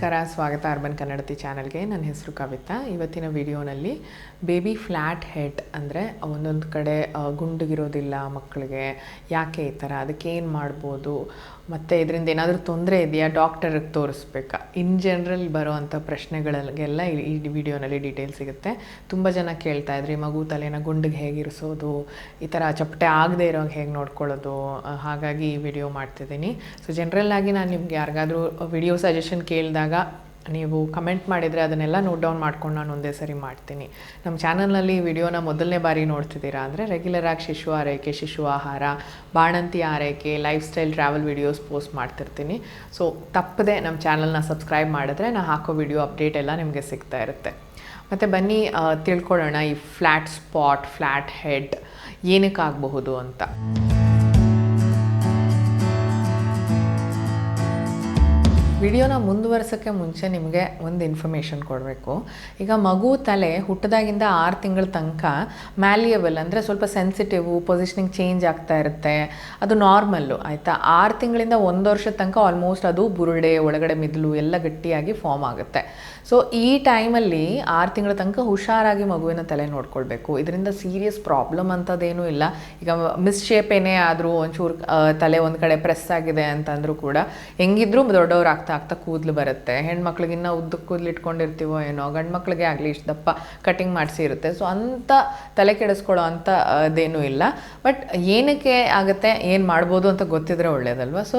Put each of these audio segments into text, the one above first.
ನಮಸ್ಕಾರ, ಸ್ವಾಗತ ಅರ್ಬನ್ ಕನ್ನಡತಿ ಚಾನಲ್ಗೆ. ನನ್ನ ಹೆಸರು ಕವಿತಾ. ಇವತ್ತಿನ ವಿಡಿಯೋನಲ್ಲಿ ಬೇಬಿ ಫ್ಲ್ಯಾಟ್ ಹೆಡ್ ಅಂದರೆ ಒಂದೊಂದು ಕಡೆ ಗುಂಡಿಗಿರೋದಿಲ್ಲ ಮಕ್ಕಳಿಗೆ. ಯಾಕೆ ಈ ಥರ ಅದಕ್ಕೆ ಏನು ಮಾಡ್ಬೋದು? ಮತ್ತು ಇದರಿಂದ ಏನಾದರೂ ತೊಂದರೆ ಇದೆಯಾ? ಡಾಕ್ಟರಿಗೆ ತೋರಿಸ್ಬೇಕಾ? ಇನ್ ಜನರಲ್ ಬರೋವಂಥ ಪ್ರಶ್ನೆಗಳಿಗೆಲ್ಲ ಈ- ವಿಡಿಯೋನಲ್ಲಿ ಡೀಟೇಲ್ ಸಿಗುತ್ತೆ. ತುಂಬ ಜನ ಕೇಳ್ತಾ ಇದ್ರಿ ಮಗು ತಲೆನ ಗುಂಡಿಗೆ ಹೇಗಿರಿಸೋದು ಈ ಥರ ಚಪ್ಪಟೆ ಆಗದೆ ಇರೋಂಗೆ ಹೇಗೆ ನೋಡ್ಕೊಳ್ಳೋದು? ಹಾಗಾಗಿ ಈ ವಿಡಿಯೋ ಮಾಡ್ತಿದ್ದೀನಿ. ಸೊ ಜನರಲ್ ಆಗಿ ನಾನು ನಿಮ್ಗೆ ಯಾರಿಗಾದರೂ ವಿಡಿಯೋ ಸಜೆಷನ್ ಕೇಳಿದಾಗ ನೀವು ಕಮೆಂಟ್ ಮಾಡಿದರೆ ಅದನ್ನೆಲ್ಲ ನೋಟ್ ಡೌನ್ ಮಾಡ್ಕೊಂಡು ನಾನು ಒಂದೇ ಸರಿ ಮಾಡ್ತೀನಿ. ನಮ್ಮ ಚಾನಲ್ನಲ್ಲಿ ವಿಡಿಯೋನ ಮೊದಲನೇ ಬಾರಿ ನೋಡ್ತಿದ್ದೀರಾ ಅಂದರೆ ರೆಗ್ಯುಲರ್ ಆಗಿ ಶಿಶು ಆರೈಕೆ, ಶಿಶು ಆಹಾರ, ಬಾಣಂತಿ ಆರೈಕೆ lifestyle travel videos post ಮಾಡ್ತಿರ್ತೀನಿ. ಸೊ ತಪ್ಪದೆ ನಮ್ಮ ಚಾನಲ್ನ ಸಬ್ಸ್ಕ್ರೈಬ್ ಮಾಡಿದ್ರೆ ನಾನು ಹಾಕೋ ವಿಡಿಯೋ ಅಪ್ಡೇಟ್ ಎಲ್ಲ ನಿಮಗೆ ಸಿಗ್ತಾ ಇರುತ್ತೆ. ಮತ್ತು ಬನ್ನಿ ತಿಳ್ಕೊಳ್ಳೋಣ ಈ ಫ್ಲ್ಯಾಟ್ ಸ್ಪಾಟ್ ಫ್ಲ್ಯಾಟ್ ಹೆಡ್ ಏನಕ್ಕಾಗಬಹುದು ಅಂತ. ವಿಡಿಯೋನ ಮುಂದುವರ್ಸೋಕ್ಕೆ ಮುಂಚೆ ನಿಮಗೆ ಒಂದು ಇನ್ಫಾರ್ಮೇಷನ್ ಕೊಡಬೇಕು. ಈಗ ಮಗು ತಲೆ ಹುಟ್ಟದಾಗಿಂದ ಆರು ತಿಂಗಳ ತನಕ ಮ್ಯಾಲಿಯಬಲ್ ಅಂದರೆ ಸ್ವಲ್ಪ ಸೆನ್ಸಿಟಿವು ಪೊಸಿಷನಿಂಗ್ ಚೇಂಜ್ ಆಗ್ತಾ ಇರುತ್ತೆ. ಅದು ನಾರ್ಮಲ್ಲು ಆಯಿತಾ? ಆರು ತಿಂಗಳಿಂದ ಒಂದು ವರ್ಷದ ತನಕ ಆಲ್ಮೋಸ್ಟ್ ಅದು ಬುರುಡೆ, ಒಳಗಡೆ ಮಿದ್ಲು ಎಲ್ಲ ಗಟ್ಟಿಯಾಗಿ ಫಾರ್ಮ್ ಆಗುತ್ತೆ. ಸೊ ಈ ಟೈಮಲ್ಲಿ ಆರು ತಿಂಗಳ ತನಕ ಹುಷಾರಾಗಿ ಮಗುವಿನ ತಲೆ ನೋಡ್ಕೊಳ್ಬೇಕು. ಇದರಿಂದ ಸೀರಿಯಸ್ ಪ್ರಾಬ್ಲಮ್ ಅಂಥದ್ದೇನೂ ಇಲ್ಲ. ಈಗ ಮಿಸ್ ಶೇಪ್ ಏನೇ ಆದರೂ ಒಂಚೂರು ತಲೆ ಒಂದು ಕಡೆ ಪ್ರೆಸ್ ಆಗಿದೆ ಅಂತಂದರೂ ಕೂಡ ಹೆಂಗಿದ್ರೂ ದೊಡ್ಡವ್ರು ಆಗ್ತಾ ಆಗ್ತಾ ಕೂದಲು ಬರುತ್ತೆ. ಹೆಣ್ಮಕ್ಳಿಗೆ ಇನ್ನೂ ಉದ್ದ ಕೂದಲು ಇಟ್ಕೊಂಡಿರ್ತೀವೋ ಏನೋ ಗಂಡು ಮಕ್ಳಿಗೆ ಆಗಲಿ ಇಷ್ಟು ದಪ್ಪ ಕಟಿಂಗ್ ಮಾಡಿಸಿ ಇರುತ್ತೆ. ಸೊ ಅಂಥ ತಲೆ ಕೆಡಿಸ್ಕೊಳ್ಳೋ ಅಂಥ ಅದೇನೂ ಇಲ್ಲ. ಬಟ್ ಏನಕ್ಕೆ ಆಗುತ್ತೆ, ಏನು ಮಾಡ್ಬೋದು ಅಂತ ಗೊತ್ತಿದ್ರೆ ಒಳ್ಳೇದಲ್ವ? ಸೊ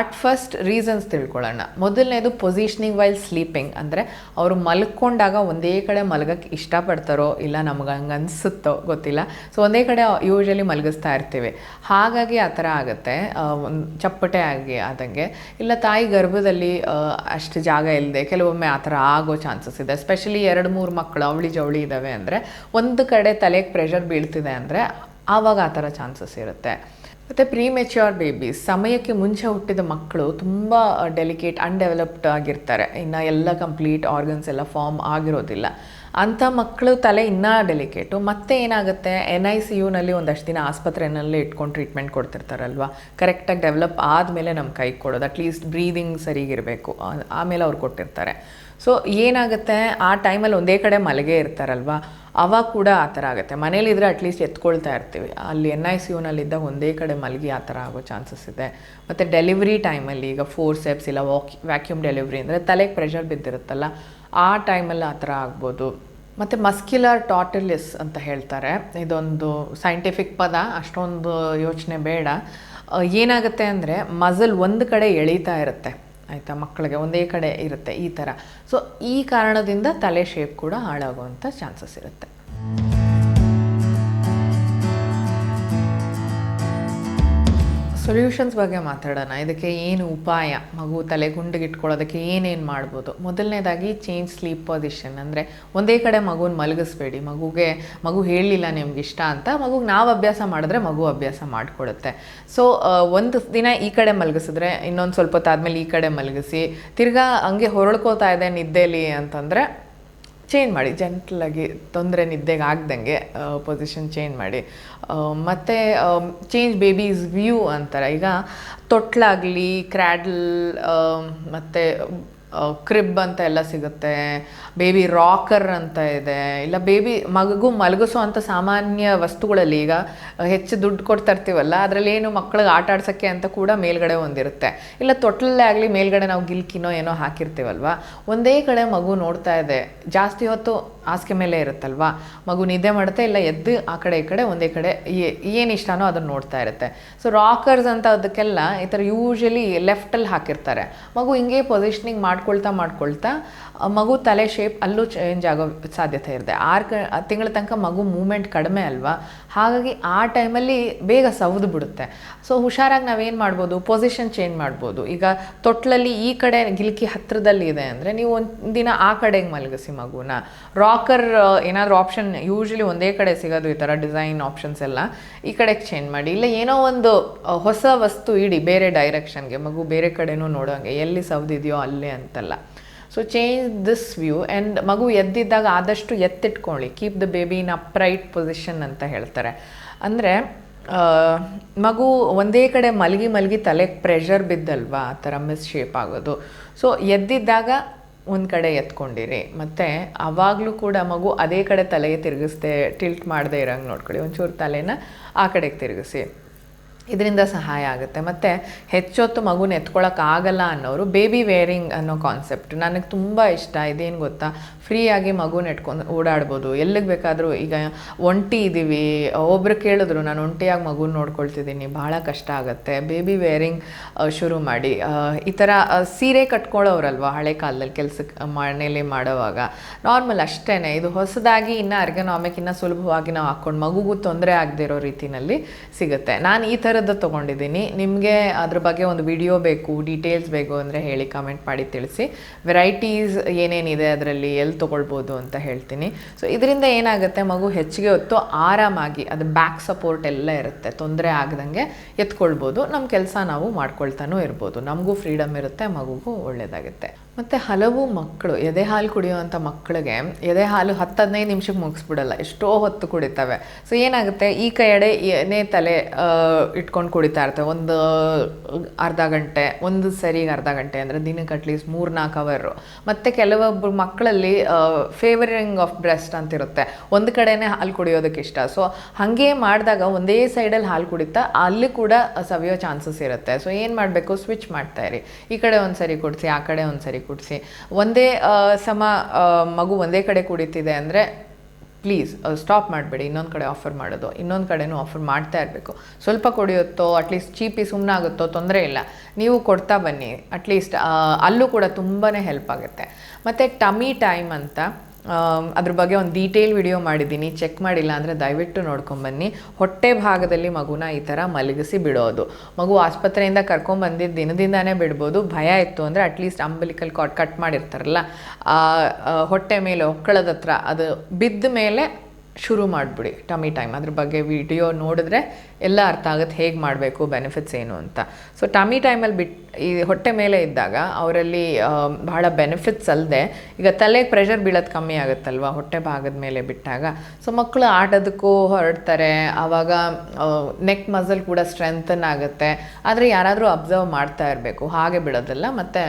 ಅಟ್ ಫಸ್ಟ್ ರೀಸನ್ಸ್ ತಿಳ್ಕೊಳ್ಳೋಣ. ಮೊದಲನೇದು ಪೊಸಿಷನಿಂಗ್ ವೈಲ್ ಸ್ಲೀಪಿಂಗ್ ಅಂದರೆ ಅವರು ಮಲ್ಕೊಂಡಾಗ ಒಂದೇ ಕಡೆ ಮಲಗಕ್ಕೆ ಇಷ್ಟಪಡ್ತಾರೋ ಇಲ್ಲ ನಮ್ಗೆ ಹಂಗೆ ಅನಿಸುತ್ತೋ ಗೊತ್ತಿಲ್ಲ. ಸೊ ಒಂದೇ ಕಡೆ ಯೂಶಲಿ ಮಲಗಿಸ್ತಾ ಇರ್ತೀವಿ. ಹಾಗಾಗಿ ಆ ಥರ ಆಗುತ್ತೆ. ಒಂದು ಚಪ್ಪಟೆ ಆಗಿ ಆದಂಗೆ. ಇಲ್ಲ ತಾಯಿ ಗರ್ಭದಲ್ಲಿ ಅಷ್ಟು ಜಾಗ ಇಲ್ಲದೆ ಕೆಲವೊಮ್ಮೆ ಆ ಥರ ಆಗೋ ಚಾನ್ಸಸ್ ಇದೆ. ಸ್ಪೆಷಲಿ ಎರಡು, ಮೂರು ಮಕ್ಕಳು ಅವಳಿ ಜವಳಿ ಇದ್ದಾವೆ ಅಂದರೆ ಒಂದು ಕಡೆ ತಲೆಗೆ ಪ್ರೆಷರ್ ಬೀಳ್ತಿದೆ ಅಂದರೆ ಆವಾಗ ಆ ಥರ ಚಾನ್ಸಸ್ ಇರುತ್ತೆ. ಮತ್ತು ಪ್ರೀ ಮೆಚ್ಯೂರ್ ಬೇಬೀಸ್ ಸಮಯಕ್ಕೆ ಮುಂಚೆ ಹುಟ್ಟಿದ ಮಕ್ಕಳು ತುಂಬ ಡೆಲಿಕೇಟ್ ಅನ್ಡೆವಲಪ್ಡ್ ಆಗಿರ್ತಾರೆ. ಇನ್ನು ಎಲ್ಲ ಕಂಪ್ಲೀಟ್ ಆರ್ಗನ್ಸ್ ಎಲ್ಲ ಫಾರ್ಮ್ ಆಗಿರೋದಿಲ್ಲ. ಅಂಥ ಮಕ್ಕಳು ತಲೆ ಇನ್ನೂ ಡೆಲಿಕೇಟು ಮತ್ತೆ ಏನಾಗುತ್ತೆ? ಎನ್ ಐ ಸಿ ಯುನಲ್ಲಿ ಒಂದಷ್ಟು ದಿನ ಆಸ್ಪತ್ರೆಯಲ್ಲಿ ಇಟ್ಕೊಂಡು ಟ್ರೀಟ್ಮೆಂಟ್ ಕೊಡ್ತಿರ್ತಾರಲ್ವ? ಕರೆಕ್ಟಾಗಿ ಡೆವಲಪ್ ಆದಮೇಲೆ ನಮ್ಮ ಕೈ ಕೊಡೋದು ಅಟ್ಲೀಸ್ಟ್ ಬ್ರೀದಿಂಗ್ ಸರಿಗಿರಬೇಕು. ಆಮೇಲೆ ಅವ್ರು ಕೊಟ್ಟಿರ್ತಾರೆ. ಸೊ ಏನಾಗುತ್ತೆ? ಆ ಟೈಮಲ್ಲಿ ಒಂದೇ ಕಡೆ ಮಲಗೇ ಇರ್ತಾರಲ್ವ? ಅವಾಗ ಕೂಡ ಆ ಥರ ಆಗುತ್ತೆ. ಮನೇಲಿದ್ದರೆ ಅಟ್ಲೀಸ್ಟ್ ಎತ್ಕೊಳ್ತಾ ಇರ್ತೀವಿ. ಅಲ್ಲಿ ಎನ್ ಐ ಸಿ ಯುನಲ್ಲಿದ್ದಾಗ ಒಂದೇ ಕಡೆ ಮಲಗಿ ಆ ಥರ ಆಗೋ ಚಾನ್ಸಸ್ ಇದೆ. ಮತ್ತು ಡೆಲಿವರಿ ಟೈಮಲ್ಲಿ ಈಗ ಫೋರ್ ಸೆಪ್ಸ್ ಇಲ್ಲ ವಾಕ್ ವ್ಯಾಕ್ಯೂಮ್ ಡೆಲಿವರಿ ಅಂದರೆ ತಲೆಗೆ ಪ್ರೆಷರ್ ಬಿದ್ದಿರುತ್ತಲ್ಲ ಆ ಟೈಮಲ್ಲಿ ಆ ಥರ ಆಗ್ಬೋದು. ಮತ್ತು ಮಸ್ಕ್ಯುಲರ್ ಟಾಟಿಲಿಸ್ ಅಂತ ಹೇಳ್ತಾರೆ. ಇದೊಂದು ಸೈಂಟಿಫಿಕ್ ಪದ, ಅಷ್ಟೊಂದು ಯೋಚನೆ ಬೇಡ. ಏನಾಗುತ್ತೆ ಅಂದರೆ ಮಸಲ್ ಒಂದು ಕಡೆ ಎಳೀತಾ ಇರುತ್ತೆ. ಆಯಿತಾ? ಮಕ್ಕಳಿಗೆ ಒಂದೇ ಕಡೆ ಇರುತ್ತೆ ಈ ಥರ. ಸೊ, ಈ ಕಾರಣದಿಂದ ತಲೆ ಶೇಪ್ ಕೂಡ ಹಾಳಾಗುವಂಥ ಚಾನ್ಸಸ್ ಇರುತ್ತೆ. ಸೊಲ್ಯೂಷನ್ಸ್ ಬಗ್ಗೆ ಮಾತಾಡೋಣ. ಇದಕ್ಕೆ ಏನು ಉಪಾಯ? ಮಗು ತಲೆ ಗುಂಡಿಗೆ ಇಟ್ಕೊಳ್ಳೋದಕ್ಕೆ ಏನೇನು ಮಾಡ್ಬೋದು? ಮೊದಲನೇದಾಗಿ ಚೇಂಜ್ ಸ್ಲೀಪ್ ಪೊಸಿಷನ್ ಅಂದರೆ ಒಂದೇ ಕಡೆ ಮಗುನ ಮಲಗಿಸ್ಬೇಡಿ. ಮಗುಗೆ, ಮಗು ಹೇಳಲಿಲ್ಲ ನಿಮ್ಗೆ ಇಷ್ಟ ಅಂತ ಮಗುಗೆ ನಾವು ಅಭ್ಯಾಸ ಮಾಡಿದ್ರೆ ಮಗು ಅಭ್ಯಾಸ ಮಾಡಿಕೊಡುತ್ತೆ. ಸೊ ಒಂದು ದಿನ ಈ ಕಡೆ ಮಲಗಿಸಿದ್ರೆ ಇನ್ನೊಂದು ಸ್ವಲ್ಪ ಹೊತ್ತಾದ್ಮೇಲೆ ಈ ಕಡೆ ಮಲಗಿಸಿ, ತಿರ್ಗಾ ಹಂಗೆ ಹೊರಳ್ಕೋತಾ ಇದೆ ನಿದ್ದೆಲಿ ಅಂತಂದರೆ ಚೇಂಜ್ ಮಾಡಿ ಜೆಂಟ್ಲಾಗಿ ತೊಂದರೆ ನಿದ್ದೆಗೆ ಆಗ್ದಂಗೆ ಪೊಸಿಷನ್ ಚೇಂಜ್ ಮಾಡಿ. ಮತ್ತು ಚೇಂಜ್ ಬೇಬೀಸ್ ವ್ಯೂ ಅಂತಾರೆ. ಈಗ ತೊಟ್ಲಾಗಲಿ ಕ್ರ್ಯಾಡಲ್ ಮತ್ತು ಕ್ರಿಬ್ ಅಂತ ಎಲ್ಲ ಸಿಗುತ್ತೆ ಬೇಬಿ ರಾಕರ್ ಅಂತ ಇದೆ, ಇಲ್ಲ ಬೇಬಿ ಮಗು ಮಲಗಿಸೋ ಅಂಥ ಸಾಮಾನ್ಯ ವಸ್ತುಗಳಲ್ಲಿ ಈಗ ಹೆಚ್ಚು ದುಡ್ಡು ಕೊಡ್ತಾ ಇರ್ತೀವಲ್ಲ, ಅದರಲ್ಲಿ ಏನು ಮಕ್ಕಳಿಗೆ ಆಟ ಆಡ್ಸೋಕ್ಕೆ ಅಂತ ಕೂಡ ಮೇಲ್ಗಡೆ ಒಂದಿರುತ್ತೆ. ಇಲ್ಲ ತೊಟ್ಲಲ್ಲೇ ಆಗಲಿ ಮೇಲ್ಗಡೆ ನಾವು ಗಿಲ್ಕಿನೋ ಏನೋ ಹಾಕಿರ್ತೀವಲ್ವ, ಒಂದೇ ಕಡೆ ಮಗು ನೋಡ್ತಾ ಇದೆ, ಜಾಸ್ತಿ ಹೊತ್ತು ಹಾಸಿಗೆ ಮೇಲೆ ಇರುತ್ತಲ್ವಾ, ಮಗು ನಿದ್ದೆ ಮಾಡುತ್ತೆ, ಇಲ್ಲ ಎದ್ದು ಆ ಕಡೆ ಈ ಕಡೆ ಒಂದೇ ಕಡೆ ಏನು ಇಷ್ಟನೋ ಅದನ್ನು ನೋಡ್ತಾ ಇರುತ್ತೆ. ಸೊ ರಾಕರ್ಸ್ ಅಂತ ಅದಕ್ಕೆಲ್ಲ ಈ ಥರ ಯೂಶಲಿ ಲೆಫ್ಟಲ್ಲಿ ಹಾಕಿರ್ತಾರೆ. ಮಗು ಹಿಂಗೆ ಪೊಸಿಷನಿಂಗ್ ಮಾಡ್ಕೊಳ್ತಾ ಮಾಡ್ಕೊಳ್ತಾ ಮಗು ತಲೆ ಶೇಪ್ ಅಲ್ಲೂ ಚೇಂಜ್ ಆಗೋ ಸಾಧ್ಯತೆ ಇರುತ್ತೆ. ಆರು ತಿಂಗಳ ತನಕ ಮಗು ಮೂಮೆಂಟ್ ಕಡಿಮೆ ಅಲ್ವಾ? ಹಾಗಾಗಿ ಆ ಟೈಮಲ್ಲಿ ಬೇಗ ಸವ್ದು ಬಿಡುತ್ತೆ. ಸೊ ಹುಷಾರಾಗಿ ನಾವೇನು ಮಾಡ್ಬೋದು? ಪೊಸಿಷನ್ ಚೇಂಜ್ ಮಾಡ್ಬೋದು. ಈಗ ತೊಟ್ಲಲ್ಲಿ ಈ ಕಡೆ ಗಿಲ್ಕಿ ಹತ್ತಿರದಲ್ಲಿ ಇದೆ ಅಂದರೆ ನೀವು ಒಂದು ದಿನ ಆ ಕಡೆಗೆ ಮಲಗಿಸಿ ಮಗುನ. ರಾಕರ್ ಏನಾದರೂ ಆಪ್ಷನ್ ಯೂಶ್ವಲಿ ಒಂದೇ ಕಡೆ ಸಿಗೋದು ಈ ಥರ ಡಿಸೈನ್ ಆಪ್ಷನ್ಸ್ ಎಲ್ಲ, ಈ ಕಡೆಗೆ ಚೇಂಜ್ ಮಾಡಿ. ಇಲ್ಲ ಏನೋ ಒಂದು ಹೊಸ ವಸ್ತು ಇಡಿ, ಬೇರೆ ಡೈರೆಕ್ಷನ್ಗೆ ಮಗು ಬೇರೆ ಕಡೆನೂ ನೋಡೋಂಗೆ. ಎಲ್ಲಿ ಸವ್ದಿದೆಯೋ ಅಲ್ಲೇ ಅಂತಲ್ಲ. So change this view and ಮಗು ಎದ್ದಿದ್ದಾಗ ಆದಷ್ಟು ಎತ್ತಿಟ್ಕೊಳ್ಳಿ. Keep the baby in upright position ಅಂತ ಹೇಳ್ತಾರೆ. ಅಂದರೆ ಮಗು ಒಂದೇ ಕಡೆ ಮಲಗಿ ಮಲಗಿ ತಲೆಗೆ ಪ್ರೆಷರ್ ಬಿದ್ದಲ್ವಾ? ಆ ಥರ ಮಿಸ್ ಶೇಪ್ ಆಗೋದು. ಸೊ ಎದ್ದಿದ್ದಾಗ ಒಂದು ಕಡೆ ಎತ್ಕೊಂಡಿರಿ. ಮತ್ತು ಆವಾಗಲೂ ಕೂಡ ಮಗು ಅದೇ ಕಡೆ ತಲೆಗೆ ತಿರುಗಿಸ್ದೆ ಟಿಲ್ಟ್ ಮಾಡದೇ ಇರೋಂಗೆ ನೋಡ್ಕೊಳ್ಳಿ. ಒಂಚೂರು ತಲೆನ ಆ ಕಡೆಗೆ ತಿರುಗಿಸಿ. ಇದರಿಂದ ಸಹಾಯ ಆಗುತ್ತೆ. ಮತ್ತು ಹೆಚ್ಚೊತ್ತು ಮಗುನ ಎತ್ಕೊಳ್ಳೋಕ್ಕಾಗಲ್ಲ ಅನ್ನೋರು ಬೇಬಿ ವೇರಿಂಗ್ ಅನ್ನೋ ಕಾನ್ಸೆಪ್ಟ್ ನನಗೆ ತುಂಬ ಇಷ್ಟ. ಇದೇನು ಗೊತ್ತಾ? ಫ್ರೀಯಾಗಿ ಮಗುನ ಎಟ್ಕೊಂಡು ಓಡಾಡ್ಬೋದು. ಎಲ್ಲಿಗೆ ಬೇಕಾದರೂ ಈಗ ಒಂಟಿ ಇದ್ದೀವಿ ಒಬ್ರು ಕೇಳಿದ್ರು, ನಾನು ಒಂಟಿಯಾಗಿ ಮಗುನ ನೋಡ್ಕೊಳ್ತಿದ್ದೀನಿ. ಭಾಳ ಕಷ್ಟ ಆಗುತ್ತೆ. ಬೇಬಿ ವೇರಿಂಗ್ ಶುರು ಮಾಡಿ. ಈ ಥರ ಸೀರೆ ಕಟ್ಕೊಳ್ಳೋರಲ್ವ ಹಳೆ ಕಾಲದಲ್ಲಿ ಕೆಲಸಕ್ಕೆ ಮನೇಲಿ ಮಾಡೋವಾಗ? ನಾರ್ಮಲ್ ಅಷ್ಟೇ ಇದು ಹೊಸದಾಗಿ ಇನ್ನೂ ಅರ್ಗನಾಮಿಕ್ ಇನ್ನೂ ಸುಲಭವಾಗಿ ನಾವು ಹಾಕ್ಕೊಂಡು ಮಗುಗೂ ತೊಂದರೆ ಆಗದೆ ಇರೋ ರೀತಿಯಲ್ಲಿ ಸಿಗುತ್ತೆ. ನಾನು ಈ ಥರದ್ದು ತೊಗೊಂಡಿದ್ದೀನಿ. ನಿಮಗೆ ಅದ್ರ ಬಗ್ಗೆ ಒಂದು ವಿಡಿಯೋ ಬೇಕು ಡೀಟೇಲ್ಸ್ ಬೇಕು ಅಂದರೆ ಹೇಳಿ ಕಮೆಂಟ್ ಮಾಡಿ ತಿಳಿಸಿ. ವೆರೈಟೀಸ್ ಏನೇನಿದೆ ಅದರಲ್ಲಿ ಎಲ್ಲಿ ತೊಗೊಳ್ಬೋದು ಅಂತ ಹೇಳ್ತೀನಿ. ಸೊ ಇದರಿಂದ ಏನಾಗುತ್ತೆ, ಮಗು ಹೆಚ್ಚಿಗೆ ಹೊತ್ತು ಆರಾಮಾಗಿ, ಅದು ಬ್ಯಾಕ್ ಸಪೋರ್ಟ್ ಎಲ್ಲ ಇರುತ್ತೆ, ತೊಂದರೆ ಆಗದಂಗೆ ಎತ್ಕೊಳ್ಬೋದು. ನಮ್ಮ ಕೆಲಸ ನಾವು ಮಾಡ್ಕೊಳ್ತಾನೂ ಇರ್ಬೋದು. ನಮಗೂ ಫ್ರೀಡಮ್ ಇರುತ್ತೆ, ಮಗುಗೂ ಒಳ್ಳೆಯದಾಗುತ್ತೆ ಮತ್ತು ಹಲವು ಮಕ್ಕಳು, ಎದೆ ಹಾಲು ಕುಡಿಯುವಂಥ ಮಕ್ಕಳಿಗೆ ಎದೆ ಹಾಲು ಹತ್ತು ಹದಿನೈದು ನಿಮಿಷಕ್ಕೆ ಮುಗಿಸ್ಬಿಡಲ್ಲ, ಎಷ್ಟೋ ಹೊತ್ತು ಕುಡಿತವೆ. ಸೊ ಏನಾಗುತ್ತೆ? ಈ ಕೈಯಡೆ ಏನೇ ತಲೆ ಇಟ್ಕೊಂಡು ಕುಡಿತಾ ಇರ್ತವೆ. ಒಂದು, ಅರ್ಧ ಗಂಟೆ, ಒಂದು ಸರಿಗೆ ಅರ್ಧ ಗಂಟೆ ಅಂದರೆ ದಿನಕ್ಕೆ ಅಟ್ಲೀಸ್ಟ್ ಮೂರು ನಾಲ್ಕು ಅವರು ಮತ್ತು ಕೆಲವೊಬ್ಬರು ಮಕ್ಕಳಲ್ಲಿ ಫೇವರಿಂಗ್ ಆಫ್ ಬ್ರೆಸ್ಟ್ ಅಂತ ಇರುತ್ತೆ ಒಂದು ಕಡೆನೇ ಹಾಲು ಕುಡಿಯೋದಕ್ಕೆ ಇಷ್ಟ. ಸೊ ಹಾಗೆ ಮಾಡಿದಾಗ ಒಂದೇ ಸೈಡಲ್ಲಿ ಹಾಲು ಕುಡಿತಾ ಅಲ್ಲಿ ಕೂಡ ಸವಿಯೋ ಚಾನ್ಸಸ್ ಇರುತ್ತೆ. ಸೊ ಏನು ಮಾಡಬೇಕು? ಸ್ವಿಚ್ ಮಾಡ್ತಾ ಇರಿ. ಈ ಕಡೆ ಒಂದು ಸರಿ ಕುಡಿಸಿ, ಆ ಕಡೆ ಒಂದು ಸರಿ ಕುಡಿಸಿ. ಒಂದೇ ಸಮ ಮಗು ಒಂದೇ ಕಡೆ ಕುಡಿತಿದೆ ಅಂದರೆ ಪ್ಲೀಸ್ ಸ್ಟಾಪ್ ಮಾಡಬೇಡಿ. ಇನ್ನೊಂದು ಕಡೆ ಆಫರ್ ಮಾಡೋದು. ಇನ್ನೊಂದು ಕಡೆನೂ ಆಫರ್ ಮಾಡ್ತಾ ಇರಬೇಕು. ಸ್ವಲ್ಪ ಕುಡಿಯುತ್ತೋ ಅಟ್ಲೀಸ್ಟ್ ಚೀಪಿ ಸುಮ್ಮನೆ ಆಗುತ್ತೋ, ತೊಂದರೆ ಇಲ್ಲ. ನೀವು ಕೊಡ್ತಾ ಬನ್ನಿ. ಅಟ್ಲೀಸ್ಟ್ ಅಲ್ಲೂ ಕೂಡ ತುಂಬಾ ಹೆಲ್ಪ್ ಆಗುತ್ತೆ. ಮತ್ತು ಟಮಿ ಟೈಮ್ ಅಂತ ಅದ್ರ ಬಗ್ಗೆ ಒಂದು ಡೀಟೇಲ್ ವಿಡಿಯೋ ಮಾಡಿದ್ದೀನಿ. ಚೆಕ್ ಮಾಡಿಲ್ಲ ಅಂದರೆ ದಯವಿಟ್ಟು ನೋಡ್ಕೊಂಬನ್ನಿ ಹೊಟ್ಟೆ ಭಾಗದಲ್ಲಿ ಮಗುನ ಈ ಥರ ಮಲಗಿಸಿ ಬಿಡೋದು. ಮಗು ಆಸ್ಪತ್ರೆಯಿಂದ ಕರ್ಕೊಂಬಂದಿದ್ದ ದಿನದಿಂದಾನೇ ಬಿಡ್ಬೋದು. ಭಯ ಇತ್ತು ಅಂದರೆ ಅಟ್ಲೀಸ್ಟ್ ಅಂಬಲಿಕಲ್ ಕಾಟ್ ಕಟ್ ಮಾಡಿರ್ತಾರಲ್ಲ. ಹೊಟ್ಟೆ ಮೇಲೆ ಹೊಕ್ಕಳದ ಹತ್ರ ಅದು ಬಿದ್ದ ಮೇಲೆ ಶುರು ಮಾಡಿಬಿಡಿ ಟಮಿ ಟೈಮ್ ಅದ್ರ ಬಗ್ಗೆ ವಿಡಿಯೋ ನೋಡಿದ್ರೆ ಎಲ್ಲ ಅರ್ಥ ಆಗುತ್ತೆ, ಹೇಗೆ ಮಾಡಬೇಕು ಬೆನಿಫಿಟ್ಸ್ ಏನು ಅಂತ. ಸೊ ಟಮಿ ಟೈಮಲ್ಲಿ ಬಿಟ್, ಈ ಹೊಟ್ಟೆ ಮೇಲೆ ಇದ್ದಾಗ ಅವರಲ್ಲಿ ಬಹಳ ಬೆನಿಫಿಟ್ಸ್ ಅಲ್ಲದೆ ಈಗ ತಲೆಗೆ ಪ್ರೆಷರ್ ಬೀಳೋದು ಕಮ್ಮಿ ಆಗುತ್ತಲ್ವ, ಹೊಟ್ಟೆ ಭಾಗದ ಮೇಲೆ ಬಿಟ್ಟಾಗ. ಸೊ ಮಕ್ಕಳು ಆಟೋದಕ್ಕೂ ಹೊರಡ್ತಾರೆ ಆವಾಗ ನೆಕ್ ಮಸಲ್ ಕೂಡ ಸ್ಟ್ರೆಂಥನ್ ಆಗುತ್ತೆ. ಆದರೆ ಯಾರಾದರೂ ಅಬ್ಸರ್ವ್ ಮಾಡ್ತಾ ಇರಬೇಕು, ಹಾಗೆ ಬಿಡೋದಲ್ಲ ಮತ್ತು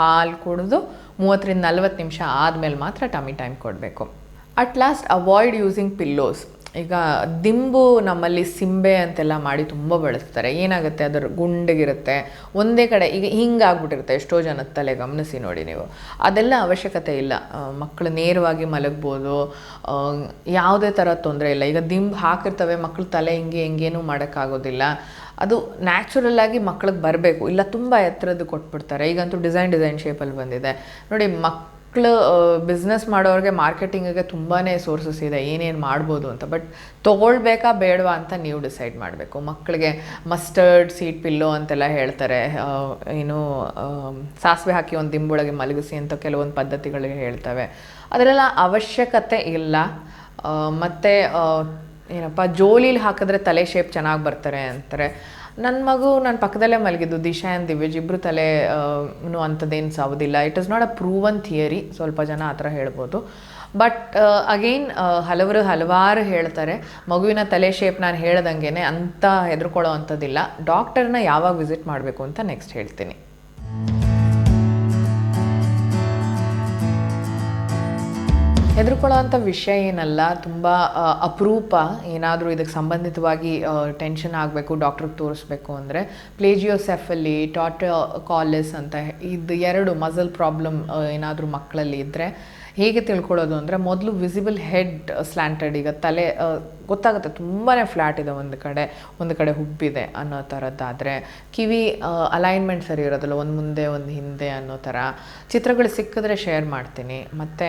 ಹಾಲು ಕುಡಿದು ಮೂವತ್ತರಿಂದ ನಲ್ವತ್ತು ನಿಮಿಷ ಆದಮೇಲೆ ಮಾತ್ರ ಟಮಿ ಟೈಮ್ ಕೊಡಬೇಕು. At last avoid using pillows ಈಗ ದಿಂಬು ನಮ್ಮಲ್ಲಿ ಸಿಂಬೆ ಅಂತೆಲ್ಲ ಮಾಡಿ ತುಂಬ ಬಳಸ್ತಾರೆ. ಏನಾಗುತ್ತೆ? ಅದರ ಗುಂಡಗಿರುತ್ತೆ. ಒಂದೇ ಕಡೆ ಈಗ ಹಿಂಗಾಗ್ಬಿಟ್ಟಿರುತ್ತೆ. ಎಷ್ಟೋ ಜನದ ತಲೆ, ಗಮನಿಸಿ ನೋಡಿ ನೀವು. ಅದೆಲ್ಲ ಅವಶ್ಯಕತೆ ಇಲ್ಲ. ಮಕ್ಕಳು ನೇರವಾಗಿ ಮಲಗ್ಬೋದು. ಯಾವುದೇ ಥರ ತೊಂದರೆ ಇಲ್ಲ. ಈಗ ದಿಂಬು ಹಾಕಿರ್ತವೆ ಮಕ್ಕಳು ತಲೆ ಹಿಂಗೆ, ಹಿಂಗೇನೂ ಮಾಡೋಕ್ಕಾಗೋದಿಲ್ಲ. ಅದು ನ್ಯಾಚುರಲ್ಲಾಗಿ ಮಕ್ಳಿಗೆ ಬರಬೇಕು. ಇಲ್ಲ, ತುಂಬ ಎತ್ತರದ್ದು ಕೊಟ್ಬಿಡ್ತಾರೆ. ಈಗಂತೂ ಡಿಸೈನ್ ಡಿಸೈನ್ ಶೇಪಲ್ಲಿ ಬಂದಿದೆ. ನೋಡಿ ಮಕ್ಕಳು ಬಿಸ್ನೆಸ್ ಮಾಡೋರಿಗೆ ಮಾರ್ಕೆಟಿಂಗಿಗೆ ತುಂಬಾ ಸೋರ್ಸಸ್ ಇದೆ, ಏನೇನು ಮಾಡ್ಬೋದು ಅಂತ. ಬಟ್ ತೊಗೊಳ್ಬೇಕಾ, ಬೇಡವಾ ಅಂತ ನೀವು ಡಿಸೈಡ್ ಮಾಡಬೇಕು. ಮಕ್ಕಳಿಗೆ ಮಸ್ಟರ್ಡ್ ಸೀಟ್ ಪಿಲ್ಲೋ ಅಂತೆಲ್ಲ ಹೇಳ್ತಾರೆ. ಏನು ಸಾಸಿವೆ ಹಾಕಿ ಒಂದು ದಿಂಬೊಳಗೆ ಮಲಗಿಸಿ ಅಂತ ಕೆಲವೊಂದು ಪದ್ಧತಿಗಳಿಗೆ ಹೇಳ್ತವೆ. ಅದರೆಲ್ಲ ಅವಶ್ಯಕತೆ ಇಲ್ಲ. ಮತ್ತು ಏನಪ್ಪ, ಜೋಲಿಲಿ ಹಾಕಿದ್ರೆ ತಲೆ ಶೇಪ್ ಚೆನ್ನಾಗಿ ಬರ್ತಾರೆ ಅಂತಾರೆ. ನನ್ನ ಮಗು ನನ್ನ ಪಕ್ಕದಲ್ಲೇ ಮಲಗಿದ್ದು, ದಿಶಾ ಆ್ಯಂಡ್ ದಿವ್ಯಜ್ ಇಬ್ಬರು ತಲೆ ಅಂಥದ್ದೇನು ಸಾವುದಿಲ್ಲ. It is not a proven theory ಸ್ವಲ್ಪ ಜನ ಆ ಥರ ಹೇಳ್ಬೋದು ಬಟ್ ಅಗೈನ್ ಹಲವರು ಹಲವಾರು ಹೇಳ್ತಾರೆ, ಮಗುವಿನ ತಲೆ ಶೇಪ್ ನಾನು ಹೇಳ್ದಂಗೆ ಅಂತ ಹೆದರ್ಕೊಳ್ಳೋ ಅಂಥದ್ದಿಲ್ಲ. ಡಾಕ್ಟರ್ನ ಯಾವಾಗ ವಿಸಿಟ್ ಮಾಡಬೇಕು ಅಂತ ನೆಕ್ಸ್ಟ್ ಹೇಳ್ತೀನಿ. ಹೆದರ್ಕೊಳ್ಳೋ ಅಂಥ ವಿಷಯ ಏನಲ್ಲ, ತುಂಬ ಅಪರೂಪ ಏನಾದರೂ ಇದಕ್ಕೆ ಸಂಬಂಧಿತವಾಗಿ ಟೆನ್ಷನ್ ಆಗಬೇಕು ಡಾಕ್ಟ್ರಿಗೆ ತೋರಿಸ್ಬೇಕು ಅಂದರೆ ಪ್ಲೇಜಿಯೋಸೆಫಲಿ ಟಾಟ ಕಾಲಿಸ್ ಅಂತ ಇದು ಎರಡು ಮಸಲ್ ಪ್ರಾಬ್ಲಮ್ ಏನಾದರೂ ಮಕ್ಕಳಲ್ಲಿ ಇದ್ದರೆ ಹೇಗೆ ತಿಳ್ಕೊಳ್ಳೋದು ಅಂದರೆ ಮೊದಲು ವಿಸಿಬಲ್ ಹೆಡ್ ಸ್ಲ್ಯಾಂಟೆಡ್ ಈಗ ತಲೆ ಗೊತ್ತಾಗುತ್ತೆ ತುಂಬಾ ಫ್ಲ್ಯಾಟ್ ಇದೆ ಒಂದು ಕಡೆ ಒಂದು ಕಡೆ ಹುಬ್ಬಿದೆ ಅನ್ನೋ ಥರದ್ದಾದರೆ. ಕಿವಿ ಅಲೈನ್ಮೆಂಟ್ ಸರಿ ಇರೋದಿಲ್ಲ, ಒಂದು ಮುಂದೆ, ಒಂದು ಹಿಂದೆ ಅನ್ನೋ ಥರ. ಚಿತ್ರಗಳು ಸಿಕ್ಕಿದ್ರೆ ಶೇರ್ ಮಾಡ್ತೀನಿ. ಮತ್ತು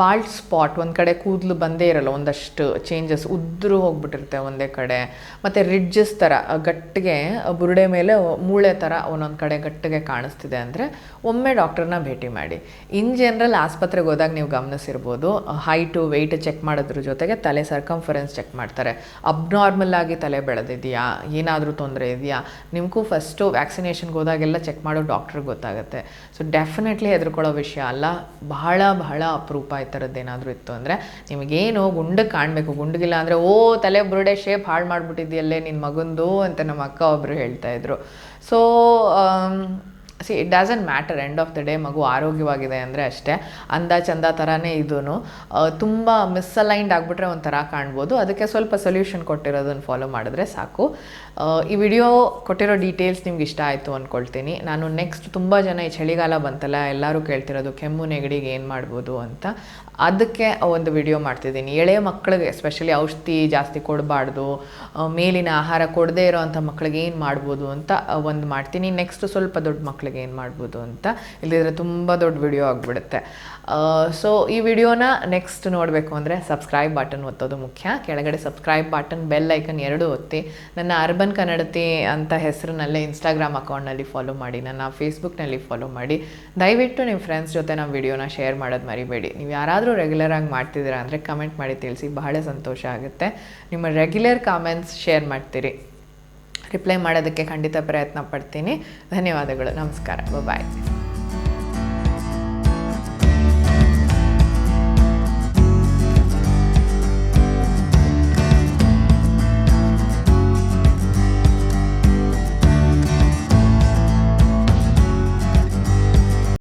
ಬಾಲ್ಟ್ ಸ್ಪಾಟ್ ಒಂದು ಕಡೆ ಕೂದಲು ಬಂದೇ ಇರಲ್ಲ, ಒಂದಷ್ಟು ಚೇಂಜಸ್ ಉದ್ರು ಹೋಗ್ಬಿಟ್ಟಿರುತ್ತೆ ಒಂದೇ ಕಡೆ. ಮತ್ತು ರಿಡ್ಜಸ್ ಥರ ಗಟ್ಟಿಗೆ ಬುರುಡೆ ಮೇಲೆ ಮೂಳೆ ಥರ ಒಂದೊಂದು ಕಡೆ ಗಟ್ಟಿಗೆ ಕಾಣಿಸ್ತಿದೆ ಅಂದರೆ ಒಮ್ಮೆ ಡಾಕ್ಟರ್ನ ಭೇಟಿ ಮಾಡಿ. ಇನ್ ಜನರಲ್ ಆಸ್ಪತ್ರೆಗೆ ಹೋದಾಗ ನೀವು ಗಮನಿಸಿರ್ಬೋದು ಹೈಟು ವೆಯ್ಟ್ ಚೆಕ್ ಮಾಡೋದ್ರ ಜೊತೆಗೆ ತಲೆ ಸರ್ಕಂಫರೆನ್ಸ್ ಚೆಕ್ ಚೆಕ್ ಮಾಡ್ತಾರೆ. ಅಬ್ನಾರ್ಮಲ್ ಆಗಿ ತಲೆ ಬೆಳೆದಿದೆಯಾ? ಏನಾದರೂ ತೊಂದರೆ ಇದೆಯಾ? ನಿಮಗೂ ಫಸ್ಟು ವ್ಯಾಕ್ಸಿನೇಷನ್ಗೆ ಹೋದಾಗೆಲ್ಲ ಚೆಕ್ ಮಾಡೋ ಡಾಕ್ಟ್ರಿಗೆ ಗೊತ್ತಾಗುತ್ತೆ. ಸೊ ಡೆಫಿನೆಟ್ಲಿ ಹೆದರ್ಕೊಳ್ಳೋ ವಿಷಯ ಅಲ್ಲ. ಬಹಳ ಬಹಳ ಅಪರೂಪ ಈ ಥರದ್ದು ಏನಾದರೂ ಇತ್ತು ಅಂದರೆ ನಿಮಗೇನು ಗುಂಡಕ್ಕೆ ಕಾಣಬೇಕು. ಗುಂಡಗಿಲ್ಲ ಅಂದರೆ, ಓ, ತಲೆ ಬುರುಡೆ ಶೇಪ್ ಹಾಳು ಮಾಡಿಬಿಟ್ಟಿದೆಯಲ್ಲೇ ನಿನ್ನ ಮಗಂದು ಅಂತ ನಮ್ಮ ಅಕ್ಕ ಒಬ್ಬರು ಹೇಳ್ತಾಯಿದ್ರು so see it doesn't matter end of the day ಮಗು ಆರೋಗ್ಯವಾಗಿದೆ ಅಂದರೆ ಅಷ್ಟೇ. ಅಂದ ಚಂದ ಥರನೇ ಇದೂ ತುಂಬ ಮಿಸ್ಅಲೈನ್ಡ್ ಆಗಿಬಿಟ್ರೆ ಒಂಥರ ಕಾಣ್ಬೋದು. ಅದಕ್ಕೆ ಸ್ವಲ್ಪ ಸೊಲ್ಯೂಷನ್ ಕೊಟ್ಟಿರೋದನ್ನು ಫಾಲೋ ಮಾಡಿದ್ರೆ ಸಾಕು. ಈ ವಿಡಿಯೋ ಕೊಟ್ಟಿರೋ ಡೀಟೇಲ್ಸ್ ನಿಮ್ಗೆ ಇಷ್ಟ ಆಯಿತು ಅಂದ್ಕೊಳ್ತೀನಿ ನಾನು ನೆಕ್ಸ್ಟ್ ತುಂಬ ಜನ ಈ ಚಳಿಗಾಲ ಬಂತಲ್ಲ, ಎಲ್ಲರೂ ಕೇಳ್ತಿರೋದು ಕೆಮ್ಮು, ನೆಗಡಿಗೆ ಏನು ಮಾಡ್ಬೋದು ಅಂತ. ಅದಕ್ಕೆ ಒಂದು ವಿಡಿಯೋ ಮಾಡ್ತಿದ್ದೀನಿ. ಎಳೆಯ ಮಕ್ಕಳಿಗೆ ಎಸ್ಪೆಷಲಿ ಔಷಧಿ ಜಾಸ್ತಿ ಕೊಡಬಾರ್ದು ಮೇಲಿನ ಆಹಾರ ಕೊಡದೇ ಇರೋವಂಥ ಮಕ್ಕಳಿಗೆ ಏನು ಮಾಡ್ಬೋದು ಅಂತ ಒಂದು ಮಾಡ್ತೀನಿ. ನೆಕ್ಸ್ಟ್ ಸ್ವಲ್ಪ ದೊಡ್ಡ ಮಕ್ಕಳಿಗೆ ಏನು ಮಾಡ್ಬೋದು ಅಂತ. ಇಲ್ಲದಿದ್ರೆ ತುಂಬ ದೊಡ್ಡ ವಿಡಿಯೋ ಆಗಿಬಿಡುತ್ತೆ. ಸೊ ಈ ವಿಡಿಯೋನ ನೆಕ್ಸ್ಟ್ ನೋಡಬೇಕು ಅಂದರೆ ಸಬ್ಸ್ಕ್ರೈಬ್ ಬಟನ್ ಒತ್ತೋದು ಮುಖ್ಯ. ಕೆಳಗಡೆ ಸಬ್ಸ್ಕ್ರೈಬ್ ಬಟನ್ ಬೆಲ್ ಐಕನ್ ಎರಡೂ ಒತ್ತಿ. ನನ್ನ ಅರ್ಬನ್ ಕನ್ನಡತಿ ಅಂತ ಹೆಸರಿನಲ್ಲೇ ಇನ್ಸ್ಟಾಗ್ರಾಮ್ ಅಕೌಂಟ್ನಲ್ಲಿ ಫಾಲೋ ಮಾಡಿ, ನನ್ನ ಫೇಸ್ಬುಕ್ನಲ್ಲಿ ಫಾಲೋ ಮಾಡಿ. ದಯವಿಟ್ಟು ನಿಮ್ಮ ಫ್ರೆಂಡ್ಸ್ ಜೊತೆ ನಮ್ಮ ವಿಡಿಯೋನ ಶೇರ್ ಮಾಡೋದು ಮರಿಬೇಡಿ. ನೀವು ಯಾರಾದರೂ ರೆಗ್ಯುಲರ್ ಆಗಿ ಮಾಡ್ತಿದ್ದೀರಾ ಅಂದರೆ ಕಮೆಂಟ್ ಮಾಡಿ ತಿಳಿಸಿ, ಬಹಳ ಸಂತೋಷ ಆಗುತ್ತೆ. ನಿಮ್ಮ ರೆಗ್ಯುಲರ್ ಕಾಮೆಂಟ್ಸ್ ಶೇರ್ ಮಾಡ್ತೀರಿ. ರಿಪ್ಲೈ ಮಾಡೋದಕ್ಕೆ ಖಂಡಿತ ಪ್ರಯತ್ನ ಪಡ್ತೀನಿ. ಧನ್ಯವಾದಗಳು. ನಮಸ್ಕಾರ. ಬಾಯ್